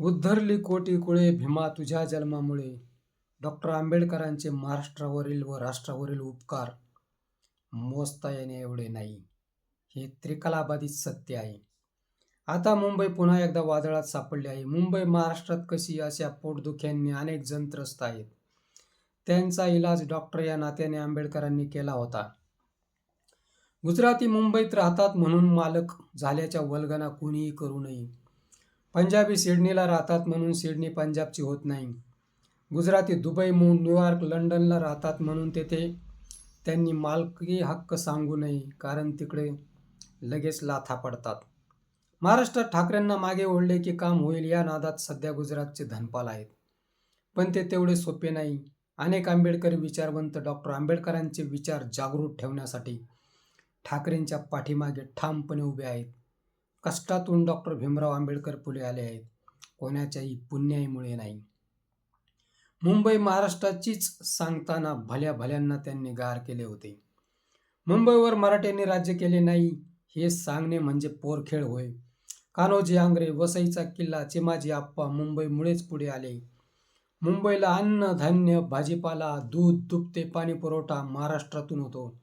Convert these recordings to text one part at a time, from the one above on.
उद्धरली कोटी कुळे भीमा तुझ्या जन्मामुळे. डॉक्टर आंबेडकरांचे महाराष्ट्रावरील व राष्ट्रावरील उपकार मोजता येणे एवढे नाही. हे त्रिकलाबाधित सत्य आहे. आता मुंबई पुन्हा एकदा वादळात सापडली आहे. मुंबई महाराष्ट्रात कशी अशा पोटदुख्यांनी अनेक जण त्रस्त आहेत? त्यांचा इलाज डॉक्टर या नात्याने आंबेडकरांनी केला होता. गुजराती मुंबईत राहतात म्हणून मालक झाल्याच्या वल्गना कुणीही करू नये. पंजाबी सिडनीला राहतात म्हणून सिडनी पंजाबची होत नाही. गुजराती दुबई मु न्यूयॉर्क लंडनला राहतात म्हणून तेथे त्यांनी मालकी हक्क सांगू नये कारण तिकडे लगेच लाथा पडतात. महाराष्ट्रात ठाकरेंना मागे ओढले की काम होईल या नादात सध्या गुजरातचे धनपाल आहेत. पण ते तेवढे सोपे नाही. अनेक आंबेडकरी विचारवंत डॉक्टर आंबेडकरांचे विचार जागृत ठेवण्यासाठी ठाकरेंच्या पाठीमागे ठामपणे उभे आहेत. कष्टातून डॉक्टर भीमराव आंबेडकर पुढे आले आहेत. कोणाच्याही पुण्याईमुळे नाही. मुंबई महाराष्ट्राचीच सांगताना भल्या भल्यांना त्यांनी गार केले होते. मुंबईवर मराठ्यांनी राज्य केले नाही हे सांगणे म्हणजे पोरखेळ होय. कान्होजी आंग्रे वसईचा किल्ला चिमाजी आप्पा मुंबईमुळेच पुढे आले. मुंबईला अन्न धान्य भाजीपाला दूध दुपते पाणी पुरवठा महाराष्ट्रातून होतो.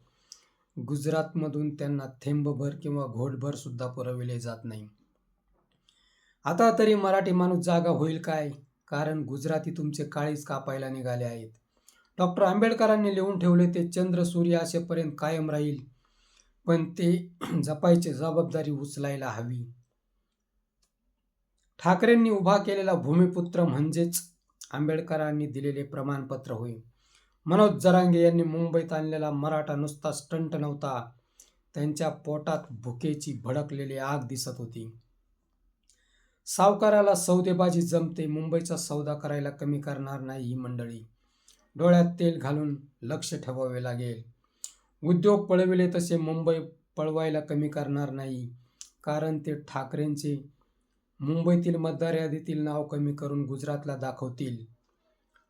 गुजरातमधून त्यांना थेंबभर किंवा घोटभर सुद्धा पुरविले जात नाही. आता तरी मराठी माणूस जागा होईल काय? कारण गुजराती तुमचे काळीच कापायला निघाले आहेत. डॉक्टर आंबेडकरांनी लिहून ठेवले ते चंद्र सूर्य असेपर्यंत कायम राहील पण ते जपायची जबाबदारी उचलायला हवी. ठाकरेंनी उभा केलेला भूमिपुत्र म्हणजेच आंबेडकरांनी दिलेले प्रमाणपत्र होईल मनोज जरांगे यांनी मुंबईत आणलेला मराठा नुसता स्टंट नव्हता. त्यांच्या पोटात भुकेची भडकलेली आग दिसत होती. सावकाराला सौदेबाजी जमते मुंबईचा सौदा करायला कमी करणार नाही ही मंडळी. डोळ्यात तेल घालून लक्ष ठेवावे लागेल. उद्योग पळविले तसे मुंबई पळवायला कमी करणार नाही. कारण ते ठाकरेंचे मुंबईतील मतदार यादीतील नाव कमी करून गुजरातला दाखवतील.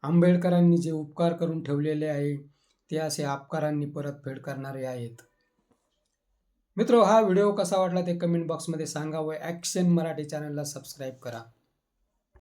आंबेडकरांनी जे उपकार करून ठेवलेले आहे ते असे आपकारांनी परतफेड करणारे आहेत. मित्र हा व्हिडिओ कसा वाटला ते कमेंट बॉक्समध्ये सांगा व ॲक्शन मराठी चॅनलला सबस्क्राईब करा.